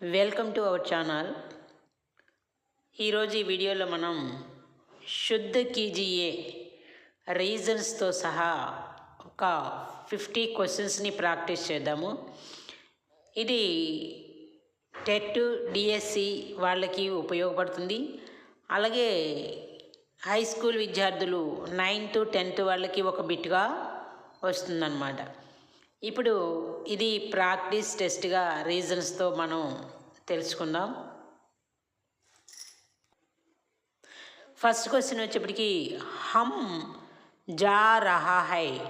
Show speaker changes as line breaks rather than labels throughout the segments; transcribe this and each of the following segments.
Welcome to our channel ఈరోజు ఈ వీడియోలో మనం శుద్ధ కీజీఏ రీజన్స్తో సహా ఒక ఫిఫ్టీ క్వశ్చన్స్ని ప్రాక్టీస్ చేద్దాము. ఇది టెట్ డిఎస్సి వాళ్ళకి ఉపయోగపడుతుంది. అలాగే హై స్కూల్ విద్యార్థులు నైన్త్ టెన్త్ వాళ్ళకి ఒక బిట్గా వస్తుందన్నమాట. ఇప్పుడు ఇది ప్రాక్టీస్ టెస్ట్గా రీజన్స్తో మనం తెలుసుకుందాం. ఫస్ట్ క్వశ్చన్ వచ్చేప్పటికి హమ్ జా రహా హై.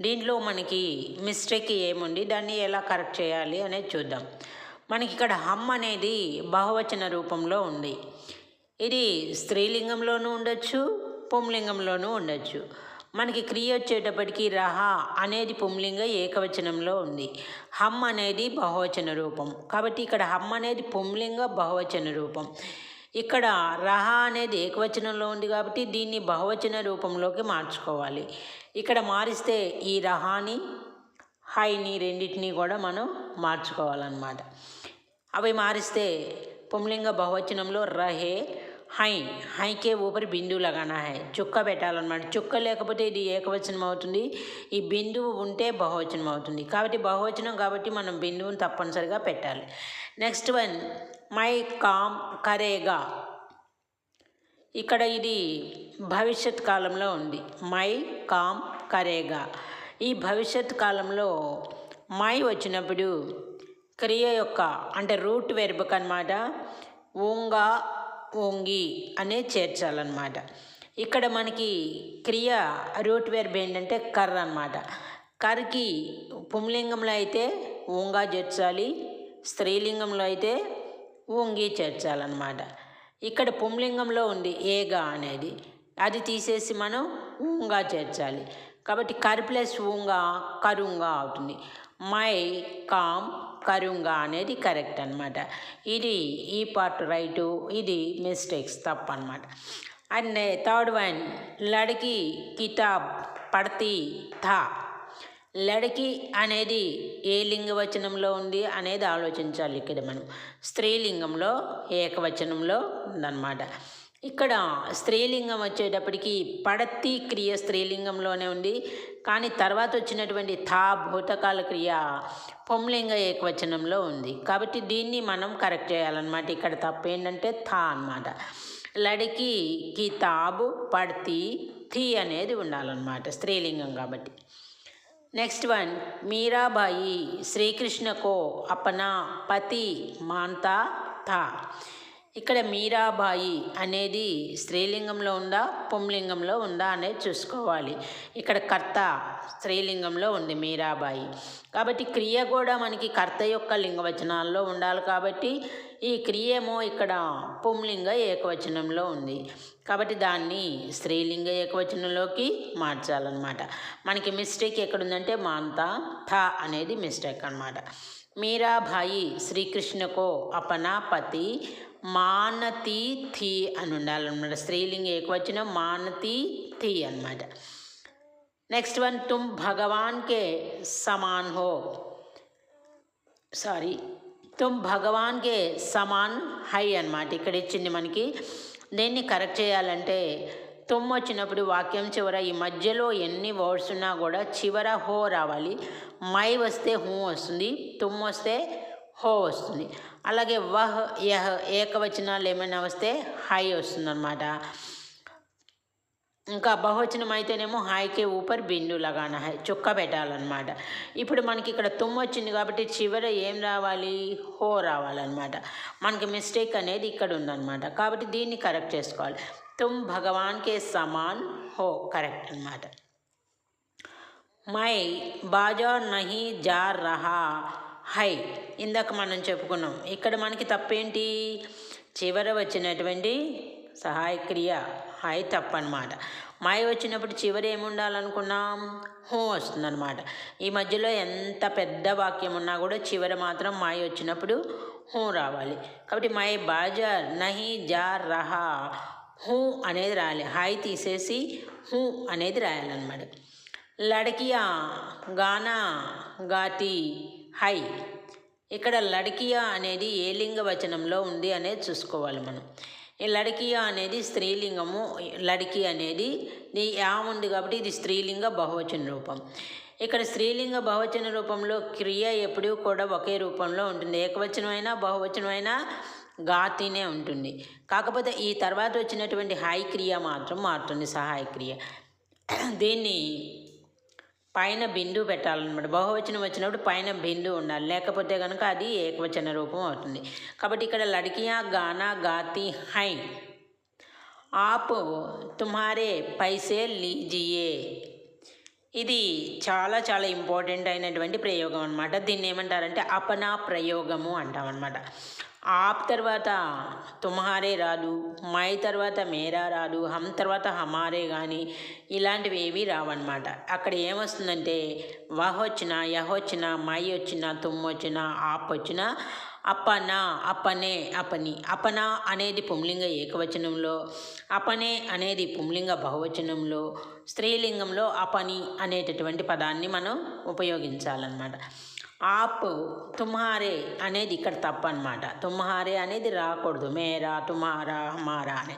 దీంట్లో మనకి మిస్టేక్ ఏముంది? దాన్ని ఎలా కరెక్ట్ చేయాలి అనేది చూద్దాం. మనకి ఇక్కడ హమ్ అనేది బహువచన రూపంలో ఉంది. ఇది స్త్రీలింగంలోనూ ఉండొచ్చు పుంలింగంలోనూ ఉండొచ్చు. మనకి క్రియ వచ్చేటప్పటికి రహ అనేది పుంలింగ ఏకవచనంలో ఉంది. హమ్ అనేది బహువచన రూపం. కాబట్టి ఇక్కడ హమ్ అనేది పుంలింగ బహువచన రూపం. ఇక్కడ రహ అనేది ఏకవచనంలో ఉంది కాబట్టి దీన్ని బహువచన రూపంలోకి మార్చుకోవాలి. ఇక్కడ మారిస్తే ఈ రహాని హైని రెండింటినీ కూడా మనం మార్చుకోవాలన్నమాట. అవి మారిస్తే పుంలింగ బహువచనంలో రహే హై హైకే ఊపరి బిందువు లగానా? హై చుక్క పెట్టాలన్నమాట. చుక్క లేకపోతే ఇది ఏకవచనం అవుతుంది. ఈ బిందువు ఉంటే బహువచనం అవుతుంది. కాబట్టి బహువచనం కాబట్టి మనం బిందువుని తప్పనిసరిగా పెట్టాలి. నెక్స్ట్ వన్ మై కామ్ కరేగా. ఇక్కడ ఇది భవిష్యత్ కాలంలో ఉంది. మై కామ్ కరేగా. ఈ భవిష్యత్ కాలంలో మై వచ్చినప్పుడు క్రియ యొక్క అంటే రూట్ వెర్బక్ అనమాట ఉంగా ఓంగి అనే చేర్చాలన్నమాట. ఇక్కడ మనకి క్రియ రూట్ వెర్బ్ ఏంటంటే కర్ర అనమాట కర్కి పుంలింగంలో అయితే ఉంగా చేర్చాలి స్త్రీలింగంలో అయితే ఓంగి చేర్చాలన్నమాట. ఇక్కడ పుంలింగంలో ఉంది ఏగా అనేది. అది తీసేసి మనం ఊంగా చేర్చాలి. కాబట్టి కర్ ప్లస్ ఊంగా కరుంగా అవుతుంది. మై కామ్ కరుంగా అనేది కరెక్ట్ అనమాట ఇది ఈ పార్ట్ రైటు ఇది మిస్టేక్స్ తప్ప అనమాట అండ్ థర్డ్ వన్ లడికి కితాబ్ పడతి థా. లడికి అనేది ఏ లింగవచనంలో ఉంది అనేది ఆలోచించాలి ఇక్కడ మనం. స్త్రీలింగంలో ఏకవచనంలో ఉందన్నమాట. ఇక్కడ స్త్రీలింగం వచ్చేటప్పటికి పడతి క్రియ స్త్రీలింగంలోనే ఉంది. కానీ తర్వాత వచ్చినటువంటి థా భూతకాల క్రియ పొంలింగ ఏకవచనంలో ఉంది. కాబట్టి దీన్ని మనం కరెక్ట్ చేయాలన్నమాట. ఇక్కడ తప్పు ఏంటంటే థా అనమాట లడికి కితాబు పడతి థీ అనేది ఉండాలన్నమాట. స్త్రీలింగం కాబట్టి. నెక్స్ట్ వన్ మీరాబాయి శ్రీకృష్ణకో అపనా పతి మాంతా థా. ఇక్కడ మీరాబాయి అనేది స్త్రీలింగంలో ఉందా పుంలింగంలో ఉందా అనేది చూసుకోవాలి. ఇక్కడ కర్త స్త్రీలింగంలో ఉంది మీరాబాయి. కాబట్టి క్రియ కూడా మనకి కర్త యొక్క లింగవచనాల్లో ఉండాలి కాబట్టి ఈ క్రియ ఏమో ఇక్కడ పుంలింగ ఏకవచనంలో ఉంది. కాబట్టి దాన్ని స్త్రీలింగ ఏకవచనంలోకి మార్చాలన్నమాట. మనకి మిస్టేక్ ఎక్కడుందంటే మాంత థ అనేది మిస్టేక్ అనమాట మీరాబాయి శ్రీకృష్ణకో అపనా పతి మానతి థీ అని ఉండాలన్నమాట స్త్రీలింగ ఏకవచనం మానతి థీ అనమాట నెక్స్ట్ వన్ తుమ్ భగవాన్ కే సమాన్ హో. సారీ తుమ్ భగవాన్ కే సమాన్ హై అనమాట ఇక్కడ ఇచ్చింది మనకి దీన్ని కరెక్ట్ చేయాలంటే తుమ్ వచ్చినప్పుడు వాక్యం చివర ఈ మధ్యలో ఎన్ని వర్డ్స్ ఉన్నా కూడా చివర హో రావాలి. మై వస్తే హూ వస్తుంది తుమ్ వస్తే హో వస్తుంది. అలాగే వహ్ యహ్ ఏకవచనాలు ఏమైనా వస్తే హై వస్తుంది అనమాట ఇంకా బహువచనం అయితేనేమో హాయికే ఊపర్ బిందు లగాన హై చుక్క పెట్టాలన్నమాట. ఇప్పుడు మనకి ఇక్కడ తుమ్ వచ్చింది కాబట్టి చివర ఏం రావాలి? హో రావాలన్నమాట. మనకి మిస్టేక్ అనేది ఇక్కడ ఉందన్నమాట. కాబట్టి దీన్ని కరెక్ట్ చేసుకోవాలి. తుమ్ భగవాన్కే సమాన్ హో కరెక్ట్ అనమాట మై బాజా నహి జా రహా. హై. ఇందాక మనం చెప్పుకున్నాం. ఇక్కడ మనకి తప్పేంటి? చివర వచ్చినటువంటి సహాయ క్రియ హై తప్పనమాట. మాయ వచ్చినప్పుడు చివరి ఏముండాలనుకున్నాం? హో వస్తుందన్నమాట. ఈ మధ్యలో ఎంత పెద్ద వాక్యం ఉన్నా కూడా చివర మాత్రం మాయ వచ్చినప్పుడు హూ రావాలి. కాబట్టి మై బాజా నహి జా రహా. హూ అనేది రాయాలి. హాయ్ తీసేసి హూ అనేది రాయాలన్నమాట. లడకియా గానా గాతి. హై. ఇక్కడ లడికియా అనేది ఏ లింగ వచనంలో ఉంది అనేది చూసుకోవాలి మనం. ఈ లడికియా అనేది స్త్రీలింగము లడికి అనేది యా ఉంది కాబట్టి ఇది స్త్రీలింగ బహువచన రూపం. ఇక్కడ స్త్రీలింగ బహువచన రూపంలో క్రియ ఎప్పుడూ కూడా ఒకే రూపంలో ఉంటుంది. ఏకవచనమైనా బహువచనమైనా గాతినే ఉంటుంది. కాకపోతే ఈ తర్వాత వచ్చినటువంటి హై క్రియ మాత్రం మారుతుంది సహాయ క్రియ దీన్ని పైన బిందు పెట్టాలన్నమాట. బహువచనం వచ్చినప్పుడు పైన బిందు ఉండాలి. లేకపోతే కనుక అది ఏకవచన రూపం అవుతుంది. కాబట్టి ఇక్కడ లడికియా గానా గాతి హై. ఆప్ తుమారే పైసే లీజియే. ఇది చాలా చాలా ఇంపార్టెంట్ అయినటువంటి ప్రయోగం అనమాట దీన్ని ఏమంటారంటే అపనా ప్రయోగము అంటాం అనమాట ఆప్ తర్వాత తుమ్హారే రాదు మై తర్వాత మేరా రాదు హమ్ తర్వాత హమారే కానీ ఇలాంటివి ఏవి రావన్నమాట. అక్కడ ఏమొస్తుందంటే వహ్ వచ్చిన యహ్ వచ్చిన మై వచ్చిన తుమ్ వచ్చిన ఆప్ వచ్చిన అపన అపనే అపని. అపన అనేది పుంలింగ ఏకవచనంలో అపనే అనేది పుంలింగ బహువచనంలో స్త్రీలింగంలో అపని అనేటటువంటి పదాన్ని మనం ఉపయోగించాలన్నమాట. ఆప్ తుమ్హారే అనేది ఇక్కడ తప్పనమాట. తుమ్హారే అనేది రాకూడదు. మేరా తుమ్హారా హమారా అని.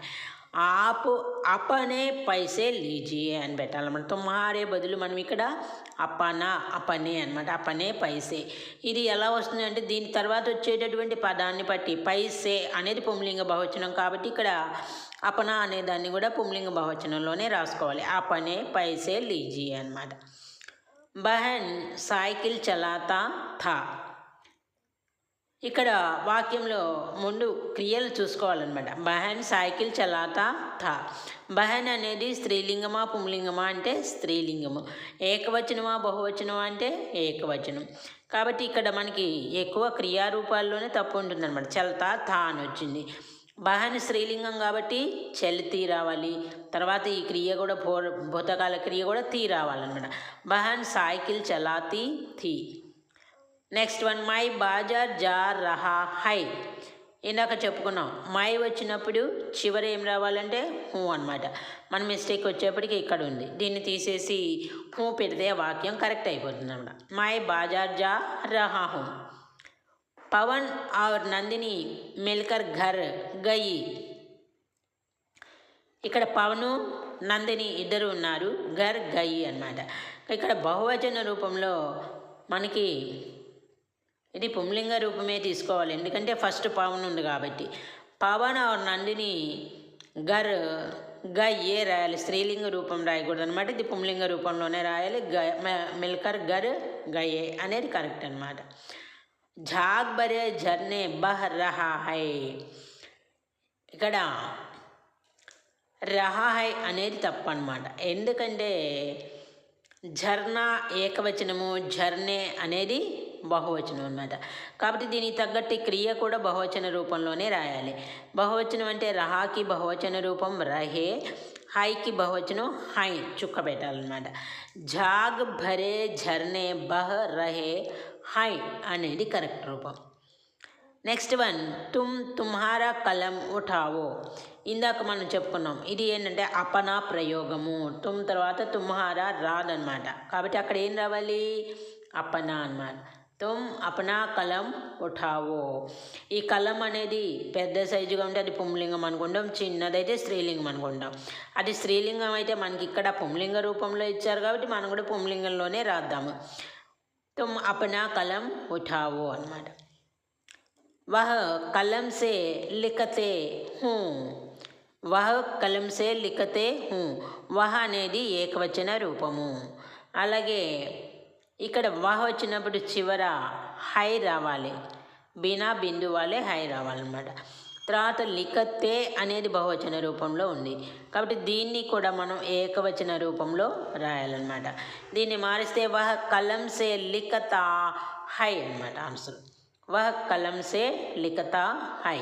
ఆప్ అపనే పైసే లీజియే అని పెట్టాలన్నమాట. తుమ్హారే బదులు మనం ఇక్కడ అపనా అపనే అనమాట అపనే పైసే. ఇది ఎలా వస్తుంది అంటే దీని తర్వాత వచ్చేటటువంటి పదాన్ని బట్టి పైసే అనేది పుంలింగ బహువచనం కాబట్టి ఇక్కడ అపన అనే దాన్ని కూడా పుంలింగ బహువచనంలోనే రాసుకోవాలి. అపనే పైసే లీజియే అనమాట బహన్ సైకిల్ చలాతా థా. ఇక్కడ వాక్యంలో ముందు క్రియలు చూసుకోవాలన్నమాట. బహన్ సైకిల్ చలాతా థా. బహన్ అనేది స్త్రీలింగమా పుంలింగమా అంటే స్త్రీలింగము. ఏకవచనమా బహువచనమా అంటే ఏకవచనం. కాబట్టి ఇక్కడ మనకి ఎక్కువ క్రియారూపాల్లోనే తప్పు ఉంటుందన్నమాట. చలతా థా అని వచ్చింది. బహన్ స్త్రీలింగం కాబట్టి చలితి రావాలి. తర్వాత ఈ క్రియ కూడా భూ భూతకాల క్రియ కూడా తీ రావాలన్నమాట. బహన్ సైకిల్ చలాతి థీ నెక్స్ట్ వన్ మై బాజార్ జా రహా హై. ఇందాక చెప్పుకున్నాం మై వచ్చినప్పుడు చివరి ఏం రావాలంటే హూ అనమాట మన మిస్టేక్ వచ్చేప్పటికి ఇక్కడ ఉంది. దీన్ని తీసేసి హూ పెడితే వాక్యం కరెక్ట్ అయిపోతుంది అనమాట మై బాజార్ జా రహా హూ. పవన్ और నందిని మిల్కర్ ఘర్ గయి ఇక్కడ పవను నందిని ఇద్దరు ఉన్నారు ఘర్ గయి అన్నమాట ఇక్కడ బహువచన రూపంలో మనకి ఇది పుంలింగ రూపమే తీసుకోవాలి ఎందుకంటే ఫస్ట్ పవన్ ఉంది కాబట్టి పవన్ और నందిని గర్ గయ్యే రాయాలి స్త్రీలింగ రూపం రాయకూడదు అనమాట ఇది పుంలింగ రూపంలోనే రాయాలి గ మిల్కర్ గర్ గయే అనేది కరెక్ట్ అనమాట झाग भरे झरने बह रहा है ఇక్కడ రహా హై అనేది తప్పు అనమాట ఎందుకంటే ఝర్నా ఏకవచనము ఝర్నే అనేది బహువచనం అనమాట కాబట్టి దీనికి తగ్గట్టు క్రియ కూడా బహువచన రూపంలోనే రాయాలి బహువచనం అంటే రహాకి బహువచన రూపం రహే హైకి బహువచనం హై చుక్క పెట్టాలన్నమాట జాగ్ భరే ఝర్నే బహ్ రహే హై అనేది కరెక్ట్ రూపం. నెక్స్ట్ వన్ తుమ్ తుమ్హారా కలం ఉఠావో. ఇందాక మనం చెప్పుకున్నాం ఇది ఏంటంటే అపనా ప్రయోగము. తుమ్ తర్వాత తుమ్హారా రాదనమాట. కాబట్టి అక్కడ ఏం రావాలి? అపనా అనమాట తుమ్ అపనా కలం ఉఠావో. ఈ కలం అనేది పెద్ద సైజుగా ఉంటే అది పుంలింగం అనుకుంటాం చిన్నదైతే స్త్రీలింగం అనుకుంటాం. అది స్త్రీలింగం అయితే మనకి ఇక్కడ పుంలింగ రూపంలో ఇచ్చారు కాబట్టి మనం కూడా పుంలింగంలోనే రాద్దాము. తుమ్ అపనా కలం ఉఠావో అన్నమాట वह कलम से लिखते हूँ వహ కలం సే లిఖతే హూ వహ అనేది ఏకవచన రూపము అలాగే ఇక్కడ వహ వచ్చినప్పుడు చివర హై రావాలి బినా బిందు వాళ్ళే హై రావాలన్నమాట తర్వాత లిఖతే అనేది బహువచన రూపంలో ఉంది. కాబట్టి దీన్ని కూడా మనం ఏకవచన రూపంలో రాయాలన్నమాట. దీన్ని మారిస్తే వహ కలం సే హై అనమాట ఆన్సర్. వహ కలం సే హై.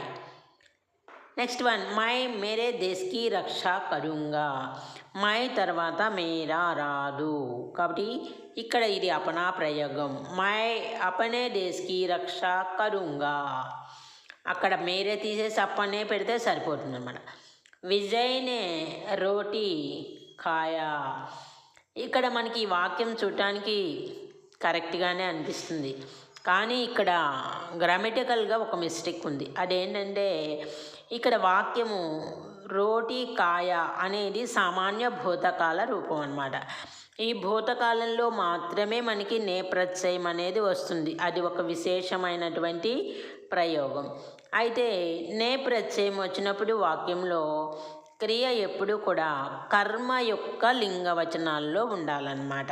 నెక్స్ట్ వన్ మై మేరే దేశ్కి రక్ష కరుంగా. మై తర్వాత మేరా రాదు. కాబట్టి ఇక్కడ ఇది అపనా ప్రయోగం. మై అపనే దేశ్కి రక్ష కరుంగా. అక్కడ మేరే తీసేసి అప్పనే పెడితే సరిపోతుందన్నమాట. విజయ్నే రోటీ కాయా. ఇక్కడ మనకి ఈ వాక్యం చూడటానికి కరెక్ట్గానే అనిపిస్తుంది. కానీ ఇక్కడ గ్రామటికల్గా ఒక మిస్టేక్ ఉంది. అదేంటంటే ఇక్కడ వాక్యము రోటి కాయ అనేది సామాన్య భూతకాల రూపం అన్నమాట. ఈ భూతకాలంలో మాత్రమే మనకి నేప్రత్యయం అనేది వస్తుంది. అది ఒక విశేషమైనటువంటి ప్రయోగం. అయితే నేప్రత్యయం వచ్చినప్పుడు వాక్యంలో క్రియ ఎప్పుడు కూడా కర్మ యొక్క లింగవచనాల్లో ఉండాలన్నమాట.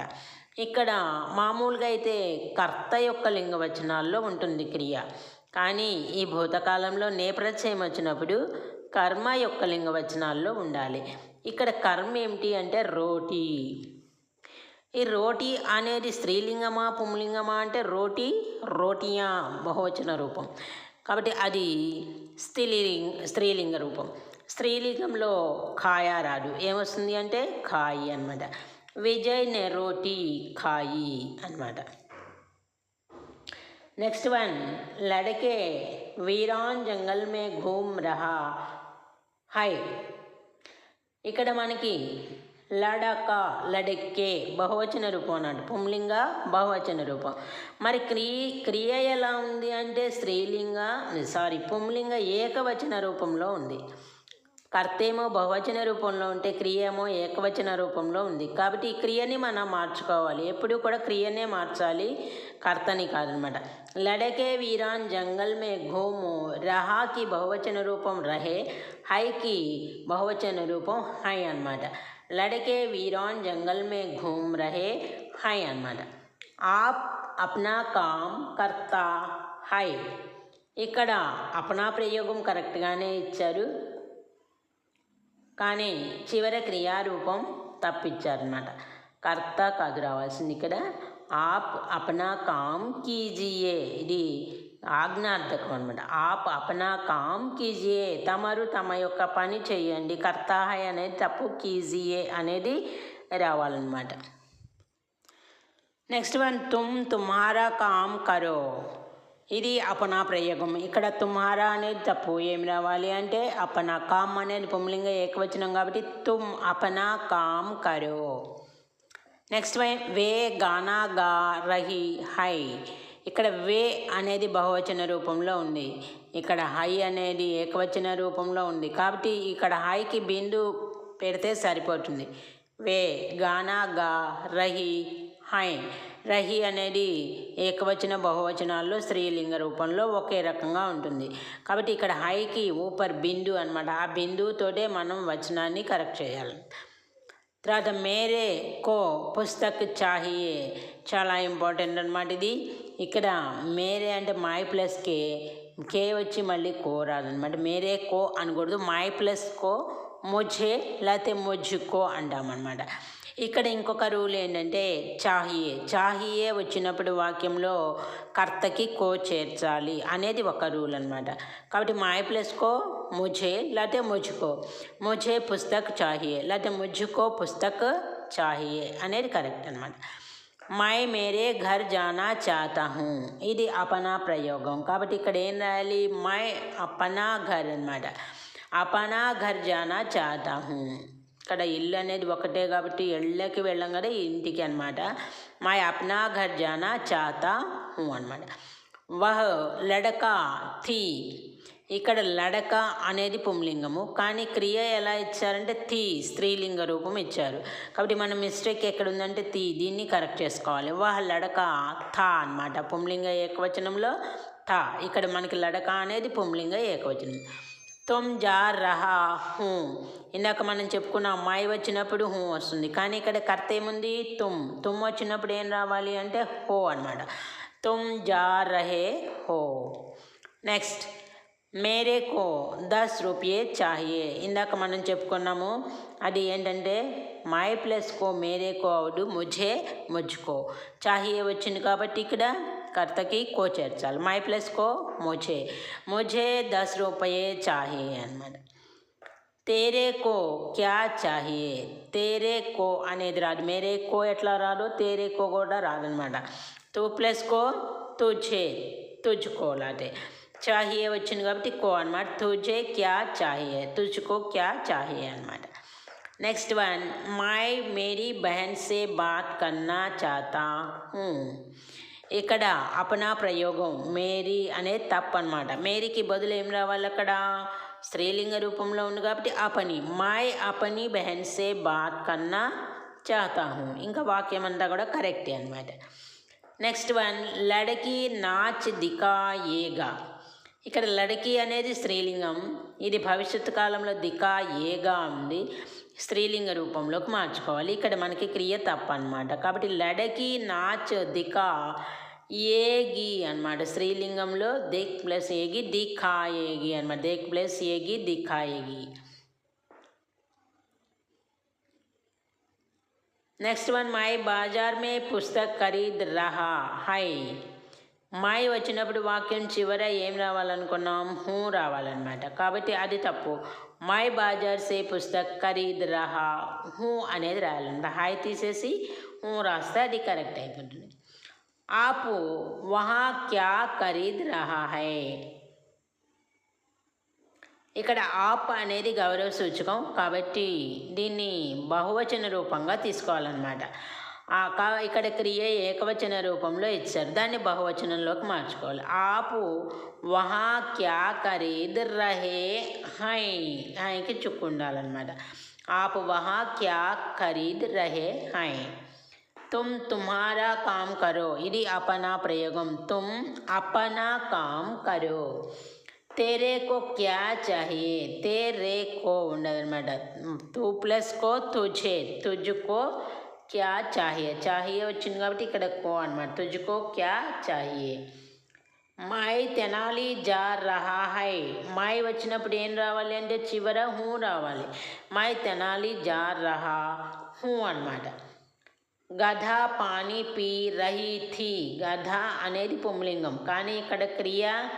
ఇక్కడ మామూలుగా అయితే కర్త యొక్క లింగవచనాల్లో ఉంటుంది క్రియ. కానీ ఈ భూతకాలంలో నేప్రత్యయం వచ్చినప్పుడు కర్మ యొక్క లింగవచనాల్లో ఉండాలి. ఇక్కడ కర్మ ఏమిటి అంటే రోటీ. ఈ రోటీ అనేది స్త్రీలింగమా పుంలింగమా అంటే రోటీ రోటియా బహువచన రూపం. కాబట్టి అది స్త్రీలింగ స్త్రీలింగ రూపం. స్త్రీలింగంలో ఖాయ రాదు. ఏమొస్తుంది అంటే ఖాయి అనమాట విజయ్ నెరోటి ఖాయి అనమాట నెక్స్ట్ వన్ లడకే వీరాన్ జంగల్ మే ఘూమ్ రహా. హై. ఇక్కడ మనకి లడక లడెక్కే బహువచన రూపం అన్నాడు. పుంలింగ బహువచన రూపం. మరి క్రీ క్రియ ఎలా ఉంది అంటే స్త్రీలింగ సారీ పుంలింగ ఏకవచన రూపంలో ఉంది. కర్తేమో బహువచన రూపంలో ఉంటే క్రియ ఏమో ఏకవచన రూపంలో ఉంది. కాబట్టి ఈ క్రియని మనం మార్చుకోవాలి. ఎప్పుడు కూడా క్రియనే మార్చాలి. కర్తని కాదనమాట. లడకే వీరాన్ జంగల్ మే ఘోము రహాకి బహువచన రూపం రహే హైకి బహువచన రూపం హై అనమాట లడకే వీరాన్ జంగల్ మే ఘూమ్ రహే హై అన్నమాట ఆప్ అప్నా కామ్ కర్త హై ఇక్కడ అపనా ప్రయోగం కరెక్ట్గానే ఇచ్చారు కానీ చివరి క్రియారూపం తప్పించారనమాట కర్త కాదు రావాల్సింది ఇక్కడ ఆప్ అపనా కామ్ కీజియే ఇది ఆజ్ఞార్థకం అనమాట ఆప్ అపనా కామ్ కీజియే. తమరు తమ యొక్క పని చేయండి. కర్తాహై అనేది తప్పు కీజియే అనేది రావాలన్నమాట. నెక్స్ట్ వన్ తుమ్ తుమారా కామ్ కరో. ఇది అపనా ప్రయోగం. ఇక్కడ తుమారా అనేది తప్పు. ఏమి రావాలి అంటే అపనా కామ్ అనేది పుంలింగ ఏకవచనం కాబట్టి తుమ్ అపనా కామ్ కరో. నెక్స్ట్ వన్ వే గానా గా రహి హై. ఇక్కడ వే అనేది బహువచన రూపంలో ఉంది. ఇక్కడ హై అనేది ఏకవచన రూపంలో ఉంది. కాబట్టి ఇక్కడ హైకి బిందు పెడితే సరిపోతుంది. వే గానా గా రహి హై. రహి అనేది ఏకవచన బహువచనాల్లో స్త్రీలింగ రూపంలో ఒకే రకంగా ఉంటుంది. కాబట్టి ఇక్కడ హైకి ఊపర్ బిందు అనమాట ఆ బిందువుతోటే మనం వచనాన్ని కరెక్ట్ చేయాలి. తర్వాత మేరే కో పుస్తక్ చాహియే. చాలా ఇంపార్టెంట్ అనమాట ఇది. ఇక్కడ మేరే అంటే మై ప్లస్ కే కే వచ్చి మళ్ళీ కో రాదనమాట మేరే కో అనకూడదు. మై ప్లస్ కో మొజే లేకపోతే మొజ్జు కో అంటామన్నమాట. ఇక్కడ ఇంకొక రూల్ ఏంటంటే చాహియే. చాహియే వచ్చినప్పుడు వాక్యంలో కర్తకి కో చేర్చాలి అనేది ఒక రూల్ అనమాట కాబట్టి మాయ ప్లస్ కో ముఝే లేకపోతే ముజుకో. ముఝే పుస్తక్ చాహియే లేకపోతే ముజుకో పుస్తక్ చాహియే అనేది కరెక్ట్ అనమాట మై మేరే ఘర్ జానా చాతా హూ ఇది అపనా ప్రయోగం. కాబట్టి ఇక్కడ ఏం రాయాలి? మై అపనా ఘర్ అనమాట అపనా ఘర్ జానా చాతా హూ ఇక్కడ ఇల్లు అనేది ఒకటే కాబట్టి ఇళ్ళకి వెళ్ళం కదా ఇంటికి అనమాట మై అప్నా ఘర్ జానా చాతా హూ అనమాట వహ్ లడక థీ. ఇక్కడ లడక అనేది పుంలింగము. కానీ క్రియ ఎలా ఇచ్చారంటే థీ స్త్రీలింగ రూపం ఇచ్చారు. కాబట్టి మన మిస్టేక్ ఎక్కడ ఉందంటే థీ దీన్ని కరెక్ట్ చేసుకోవాలి. వహ్ లడక థా అనమాట పుంలింగ ఏకవచనంలో థా. ఇక్కడ మనకి లడక అనేది పుంలింగ ఏకవచనం. తుమ్ జా రహా హూ. ఇందాక మనం చెప్పుకున్న అమ్మాయి వచ్చినప్పుడు హూ వస్తుంది. కానీ ఇక్కడ కర్త ఏముంది? తుమ్. తుమ్ వచ్చినప్పుడు ఏం రావాలి అంటే హో అనమాట తుమ్ జా రహే హో. నెక్స్ట్ మేరే కో దస్ రూపాయే చాహియే. ఇందాక మనం చెప్పుకున్నాము అది ఏంటంటే మై ప్లస్ కో మేరే కో అవుడు ముఝే ముజ్కో చాహియే వచ్చింది కాబట్టి ఇక్కడ కర్తకి కో చేర్చాలి మై ప్లస్ కో ముఝే ముఝే దస్ రూపాయే చాహియే అనమాట తేరే కో క్యా చాహియే తేరే కో అనేది రాదు మేరే కో ఎట్లా రాదు తేరే కో కూడా రాదనమాట తూ ప్లస్ కో తుఝే తుజ్కో లాంటి చాహియే వచ్చింది కాబట్టి కో అనమాట తుజే క్యా చాహియే తుజ్కో క్యా చాహియే అనమాట నెక్స్ట్ వన్ మై మేరీ బహన్ సే బాత్ కన్నా చాతా హూ ఇక్కడ అపనా ప్రయోగం మేరీ అనేది తప్పు అనమాట మేరీకి బదులు ఏం రావాలి అక్కడ? స్త్రీలింగ రూపంలో ఉంది కాబట్టి అపని. మై అపని బెహన్సే బాత్ కన్నా చాతాహు ఇంకా వాక్యం అంతా కూడా కరెక్టే అనమాట నెక్స్ట్ వన్ లడకి నాచ్ దికాయేగా ఇక్కడ లడకి అనేది స్త్రీలింగం. ఇది భవిష్యత్తు కాలంలో దికా ఏగా ఉంది. స్త్రీలింగ రూపంలోకి మార్చుకోవాలి. ఇక్కడ మనకి క్రియ తప్ప అనమాట కాబట్టి లడకి నాచ్ దిక ఏగి అనమాట స్త్రీలింగంలో దిక్ ప్లస్ ఏగి దిఖాయేగి అనమాట దిక్ ప్లస్ ఏగి దిఖాయేగి నెక్స్ట్ వన్ మై బాజార్ మే పుస్తక్ ఖరీద్ రహా హై మై వచ్చినప్పుడు వాక్యం చివర ఏం రావాలనుకున్నాం? హూ రావాలన్నమాట. కాబట్టి అది తప్పు. మై బాజార్ సే పుస్తక్ ఖరీద్ రహా. హూ అనేది రాయాలన్నమాట. హాయ్ తీసేసి హూ రాస్తే అది కరెక్ట్ అయిపోతుంది. ఆపు వహా క్యా ఖరీద్ రహా హై? ఇక్కడ ఆప్ అనేది గౌరవ సూచకం కాబట్టి దీన్ని బహువచన రూపంగా తీసుకోవాలన్నమాట. కా ఇక్కడ క్రియ ఏకవచన రూపంలో ఇచ్చారు. దాన్ని బహువచనంలోకి మార్చుకోవాలి. ఆపు వహా క్యా ఖరీద్ రహే హై హైకి చుక్కు ఉండాలన్నమాట. ఆపు వహా క్యా ఖరీద్ రహే హై. తుమ్ తుమారా కామ్ కరో. ఇది అపనా ప్రయోగం. తుమ్ అపనా కామ్ కరో. తేరే కో క్యా చాహియే తేరే కో ఉండదు అనమాట తు ప్లస్ కో తుజే. తుజుకో క్యా చాహే చాహియే వచ్చింది కాబట్టి ఇక్కడ కో అనమాట తుజుకో క్యా చాహియే? మై తెనాలి జా రహా హై. మాయ్ వచ్చినప్పుడు ఏం రావాలి అంటే చివర హూ రావాలి. మాయ్ తెనాలి జా రహా హూ అనమాట గధ పానీ పీ రహి థీ. గధ అనేది పుంలింగం. కానీ ఇక్కడ క్రియ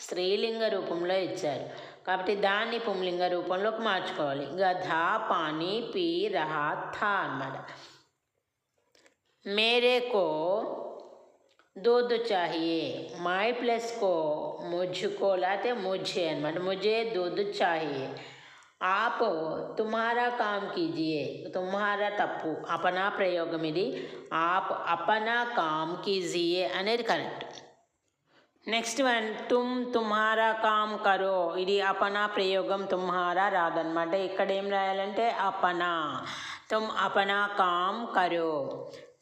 స్త్రీలింగ రూపంలో ఇచ్చారు. కాబట్టి దాన్ని పుంలింగ రూపంలోకి మార్చుకోవాలి. గధ పానీ పీ రహా థా అనమాట मेरे को दूध चाहिए माई प्लस को मुझको लाते मुझे అనమాట मुझे दूध चाहिए आप तुम्हारा काम कीजिए तुम्हारा తప్పు అపనా ప్రయోగం ఇది ఆప్ అపనా కామ్ కీజియే అనేది కరెక్ట్ నెక్స్ట్ వన్ తుమ్ తుమ్హారా కామ్ కరో ఇది అపనా ప్రయోగం తుమ్హారా రాదనమాట ఇక్కడ ఏం రాయాలంటే అపనా తుమ్ అపనా కామ్ కరో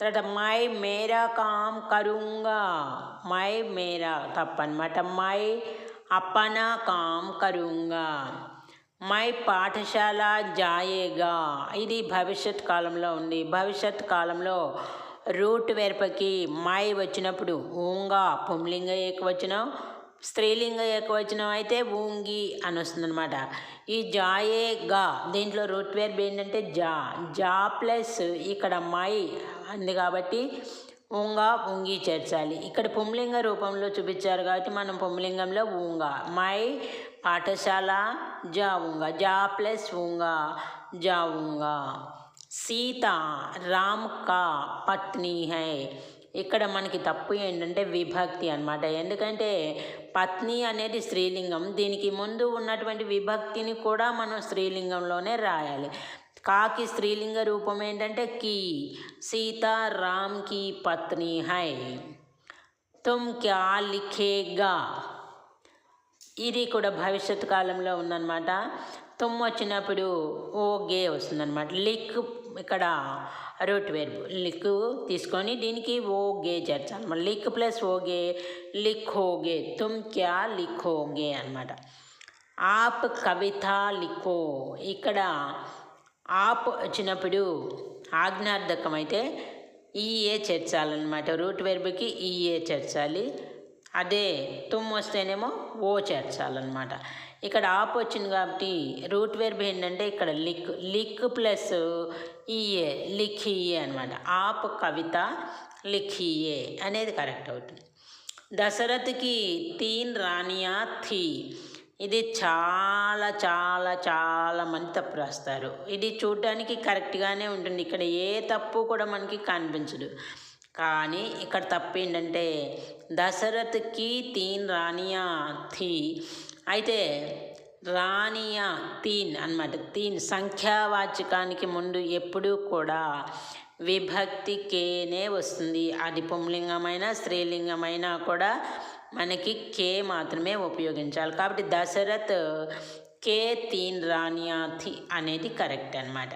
తర్వాత మై మేరా కామ్ కరుంగా. మై మేరా తప్పనమాట మై అపనా కామ్ కరుంగా. మై పాఠశాల జాయేగా. ఇది భవిష్యత్ కాలంలో ఉంది. భవిష్యత్ కాలంలో రూట్ వెరపకి మై వచ్చినప్పుడు ఊంగా పుంలింగ వచ్చిన. స్త్రీలింగ ఏకవచనం అయితే ఊంగి అని వస్తుందన్నమాట ఈ జాయేగా దీంట్లో రూట్ వేర్బ్ ఏంటంటే జా. జా ప్లస్ ఇక్కడ మై అంది కాబట్టి ఉంగా ఉంగి చేర్చాలి. ఇక్కడ పుంలింగ రూపంలో చూపించారు కాబట్టి మనం పుంలింగంలో ఉంగా. మై పాఠశాల జావుంగా జా ప్లస్ ఊంగా జావుంగా సీత రామ్ కా పత్ని హై. ఇక్కడ మనకి తప్పు ఏంటంటే విభక్తి అనమాట ఎందుకంటే పత్ని అనేది స్త్రీలింగం. దీనికి ముందు ఉన్నటువంటి విభక్తిని కూడా మనం స్త్రీలింగంలోనే రాయాలి. కాకి స్త్రీలింగ రూపం ఏంటంటే కీ. సీత రామ్ కీ పత్ని హై. తుమ్ క్యా లిఖేగా? ఇది కూడా భవిష్యత్ కాలంలో ఉందన్నమాట. తుమ్ వచ్చినప్పుడు ఓ గే వస్తుందన్నమాట. లిక్ ఇక్కడ రూట్ వెర్బ్ లిక్ తీసుకొని దీనికి ఓ గే చేర్చాలి లిక్ ప్లస్ ఓగే గే తుమ్ క్యా లిఖోగే అనమాట ఆప్ కవిత లిఖో. ఇక్కడ ఆప్ వచ్చినప్పుడు ఆజ్ఞార్థకం అయితే ఈఏ చేర్చాలన్నమాట రూట్ వెర్బ్కి ఈఏ చేర్చాలి. అదే తుమ్ వస్తేనేమో ఓ చేర్చాలన్నమాట. ఇక్కడ ఆప్ వచ్చింది కాబట్టి రూట్ వెర్బ్ ఏంటంటే ఇక్కడ లిక్ లిక్ ప్లస్ ఈఏ లిఖియే అనమాట ఆప్ కవిత లిఖియే అనేది కరెక్ట్ అవుతుంది. దశరథ్కి తీన్ రానియా థీ. ఇది చాలా చాలా చాలా మంది తప్పు రాస్తారు. ఇది చూడడానికి కరెక్ట్గానే ఉంటుంది. ఇక్కడ ఏ తప్పు కూడా మనకి కనిపించదు. కానీ ఇక్కడ తప్పు ఏంటంటే దశరథ్కి తీన్ రానియా థీ. అయితే రానియా తీన్ అన్నమాట తీన్ సంఖ్యావాచకానికి ముందు ఎప్పుడూ కూడా విభక్తి కేనే వస్తుంది. అది పుంలింగమైన స్త్రీలింగమైనా కూడా మనకి కే మాత్రమే ఉపయోగించాలి. కాబట్టి దశరథ్ కే తీన్ రానియా థి అనేది కరెక్ట్ అనమాట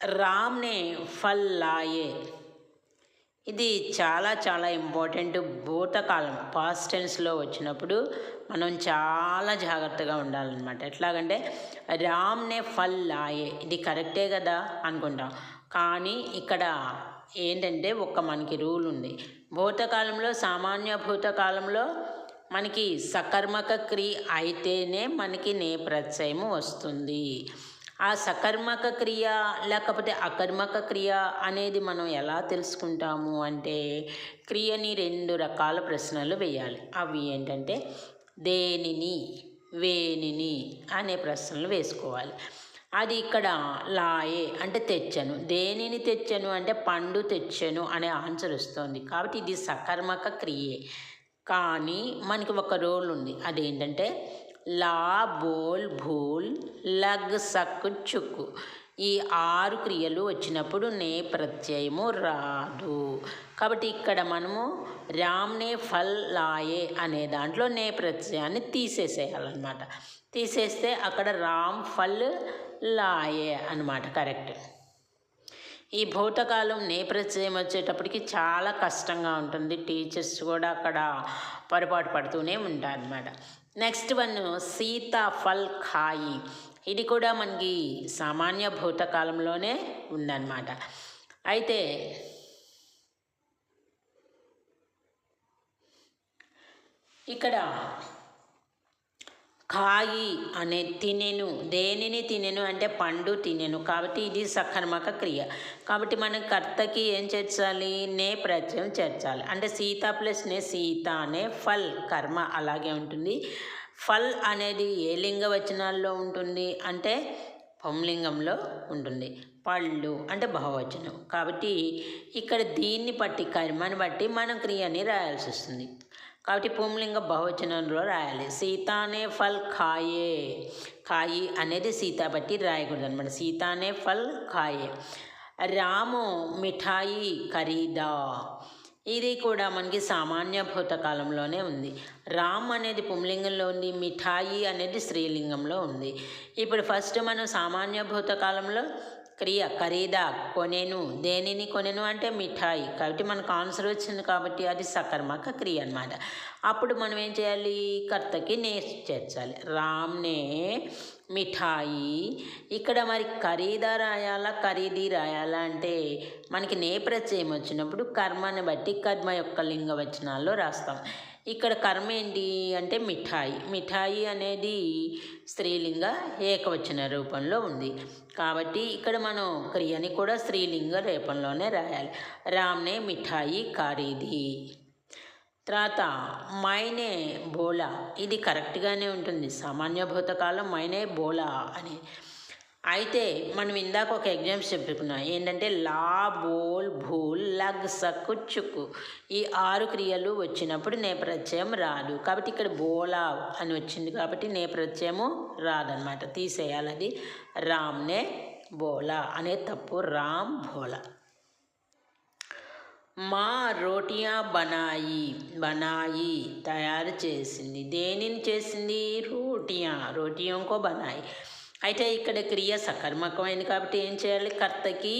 రామ్నే ఫల్ లాయే. ఇది చాలా చాలా ఇంపార్టెంట్ భూతకాలం పాస్ట్ టెన్స్లో వచ్చినప్పుడు మనం చాలా జాగ్రత్తగా ఉండాలన్నమాట. ఎట్లాగంటే రామ్నే ఫల్ లాయే. ఇది కరెక్టే కదా అనుకుంటాం. కానీ ఇక్కడ ఏంటంటే ఒక మనకి రూల్ ఉంది. భూతకాలంలో సామాన్య భూతకాలంలో మనకి సకర్మక క్రియ అయితేనే మనకి నే ప్రత్యయము వస్తుంది. ఆ సకర్మక క్రియ లేకపోతే అకర్మక క్రియ అనేది మనం ఎలా తెలుసుకుంటాము అంటే క్రియని రెండు రకాల ప్రశ్నలు వేయాలి. అవి ఏంటంటే దేనిని వేనిని అనే ప్రశ్నలు వేసుకోవాలి. అది ఇక్కడ లాయే అంటే తెచ్చను. దేనిని తెచ్చను అంటే పండు తెచ్చను అనే ఆన్సర్ వస్తుంది. కాబట్టి ఇది సకర్మక క్రియే. కానీ మనకి ఒక రోల్ ఉంది. అదేంటంటే లా బోల్ భూల్ లగ్ సక్ చుక్కు. ఈ ఆరు క్రియలు వచ్చినప్పుడు నే ప్రత్యయము రాదు. కాబట్టి ఇక్కడ మనము రామ్నే ఫల్ లాయే అనే దాంట్లో నే ప్రత్యయాన్ని తీసేసేయాలన్నమాట. తీసేస్తే అక్కడ రామ్ ఫల్ లాయే అన్నమాట కరెక్ట్. ఈ భూతకాలం నేప్రత్యయం వచ్చేటప్పటికి చాలా కష్టంగా ఉంటుంది. టీచర్స్ కూడా అక్కడ పొరపాటు పడుతూనే ఉంటారు అనమాట నెక్స్ట్ వన్ సీతాఫల్ ఖాయి. ఇది కూడా మనకి సామాన్య భూతకాలంలోనే ఉందన్నమాట. అయితే ఇక్కడ కాయి అనే తినెను. దేనిని తినెను అంటే పండు తినెను. కాబట్టి ఇది సకర్మక క్రియ. కాబట్టి మనం కర్తకి ఏం చేర్చాలి? నే ప్రత్యయం చేర్చాలి. అంటే సీత ప్లస్ నే సీత అనే ఫల్ కర్మ అలాగే ఉంటుంది. ఫల్ అనేది ఏ లింగ వచనాల్లో ఉంటుంది? అంటే పుంలింగంలో ఉంటుంది. పళ్ళు అంటే బహువచనం. కాబట్టి ఇక్కడ దీన్ని బట్టి కర్మని బట్టి మనం క్రియని రాయాల్సి వస్తుంది. కాబట్టి పుంలింగ బహువచనంలో రాయాలి. సీతానే ఫల్ ఖాయే. ఖాయి అనేది సీత బట్టి రాయకూడదు అనమాట సీతానే ఫల్ ఖాయే. రాము మిఠాయి ఖరీదా. ఇది కూడా మనకి సామాన్య భూతకాలంలోనే ఉంది. రామ్ అనేది పుంలింగంలో ఉంది మిఠాయి అనేది స్త్రీలింగంలో ఉంది. ఇప్పుడు ఫస్ట్ మనం సామాన్య భూతకాలంలో క్రియ ఖరీదా కొనెను. దేనిని కొనెను అంటే మిఠాయి. కాబట్టి మనకు ఆన్సర్ వచ్చింది కాబట్టి అది సకర్మక క్రియ అనమాట అప్పుడు మనం ఏం చేయాలి? కర్తకి నే చేర్చాలి. రామ్నే మిఠాయి. ఇక్కడ మరి ఖరీదా రాయాలా ఖరీదీ రాయాలా అంటే మనకి నే ప్రత్యయం వచ్చినప్పుడు కర్మని బట్టి కర్మ యొక్క లింగ వచనాల్లో రాస్తాం. ఇక్కడ కర్మ ఏంటి అంటే మిఠాయి. మిఠాయి అనేది స్త్రీలింగ ఏకవచన రూపంలో ఉంది. కాబట్టి ఇక్కడ మనం క్రియని కూడా స్త్రీలింగ రూపంలోనే రాయాలి. రామ్నే మిఠాయి కారీది. తర్వాత మైనే బోలా ఇది కరెక్ట్గానే ఉంటుంది. సామాన్య భూతకాలం మైనే బోలా అని. అయితే మనం ఇందాక ఒక ఎగ్జామ్స్ చెప్పుకున్నాం. ఏంటంటే లా బోల్ భూల్ లగ్ సక్కు చుక్కు ఈ ఆరు క్రియలు వచ్చినప్పుడు నేప్రత్యయం రాదు. కాబట్టి ఇక్కడ బోలా అని వచ్చింది కాబట్టి నేప్రత్యయము రాదనమాట తీసేయాలది రామ్నే బోలా అనే తప్పు రామ్ భోలా మా రోటియా బనాయి బనాయి తయారు చేసింది. దేనిని చేసింది? రోటియా రోటియంకో బనాయి. అయితే ఇక్కడ క్రియ సకర్మకమైంది కాబట్టి ఏం చేయాలి? కర్తకి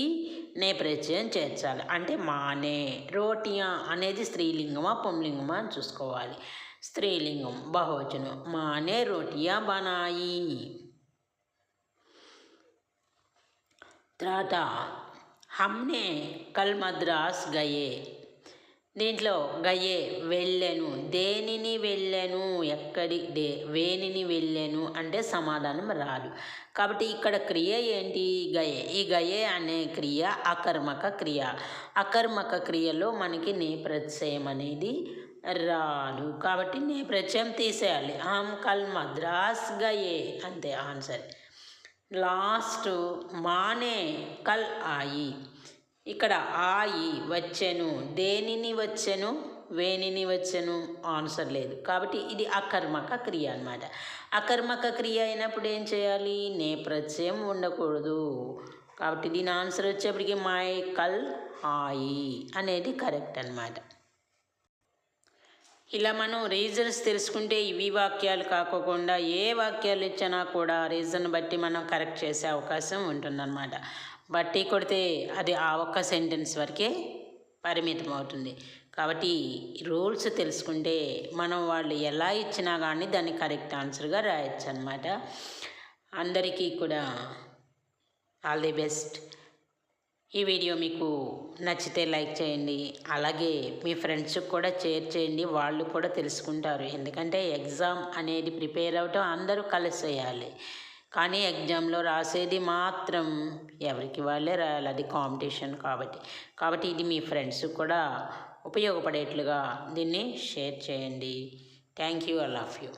నే ప్రత్యయం చేర్చాలి. అంటే మానే రోటియా అనేది స్త్రీలింగమా పుంలింగమా అని చూసుకోవాలి. స్త్రీలింగం బహువచనం. మానే రోటియా బనాయి. తర్వాత హమ్నే కల్ మద్రాస్ గయే. దీంట్లో గయే వెళ్ళెను దేనిని వెళ్ళెను ఎక్కడి దే వేనిని వెళ్ళెను అంటే సమాధానం రాదు. కాబట్టి ఇక్కడ క్రియ ఏంటి? గయే. ఈ గయే అనే క్రియ అకర్మక క్రియ. అకర్మక క్రియలో మనకి నే ప్రత్యయం అనేది రాదు. కాబట్టి నే ప్రత్యయం తీసేయాలి. హమ్ కల్ మద్రాస్ గయే అంతే ఆన్సర్. లాస్ట్ మానే కల్ ఆయి. ఇక్కడ ఆయి వచ్చెను దేనిని వచ్చెను వేనిని వచ్చెను ఆన్సర్ లేదు. కాబట్టి ఇది అకర్మక క్రియ అన్నమాట. అకర్మక క్రియ అయినప్పుడు ఏం చేయాలి? నే ప్రత్యయం ఉండకూడదు. కాబట్టి దీని ఆన్సర్ వచ్చేప్పటికి మైకల్ కల్ అనేది కరెక్ట్ అనమాట ఇలా మనం రీజన్స్ తెలుసుకుంటే ఇవి వాక్యాలు కాకోకుండా ఏ వాక్యాలు ఇచ్చినా కూడా రీజన్ బట్టి మనం కరెక్ట్ చేసే అవకాశం ఉంటుందన్నమాట. బట్టి కొడితే అది ఆ ఒక్క సెంటెన్స్ వరకే పరిమితం అవుతుంది కాబట్టి రూల్స్ తెలుసుకుంటే మనం వాళ్ళు ఎలా ఇచ్చినా కానీ దాన్ని కరెక్ట్ ఆన్సర్గా రాయొచ్చు అనమాట అందరికీ కూడా ఆల్ ది బెస్ట్. ఈ వీడియో మీకు నచ్చితే లైక్ చేయండి. అలాగే మీ ఫ్రెండ్స్కి కూడా షేర్ చేయండి. వాళ్ళు కూడా తెలుసుకుంటారు. ఎందుకంటే ఎగ్జామ్ అనేది ప్రిపేర్ అవటం అందరూ కలిసేయాలి. కానీ ఎగ్జామ్లో రాసేది మాత్రం ఎవరికి వాళ్ళే రాయాలి. అది కాంపిటీషన్ కాబట్టి. కాబట్టి ఇది మీ ఫ్రెండ్స్ కూడా ఉపయోగపడేట్లుగా దీన్ని షేర్ చేయండి. Thank you. All of you.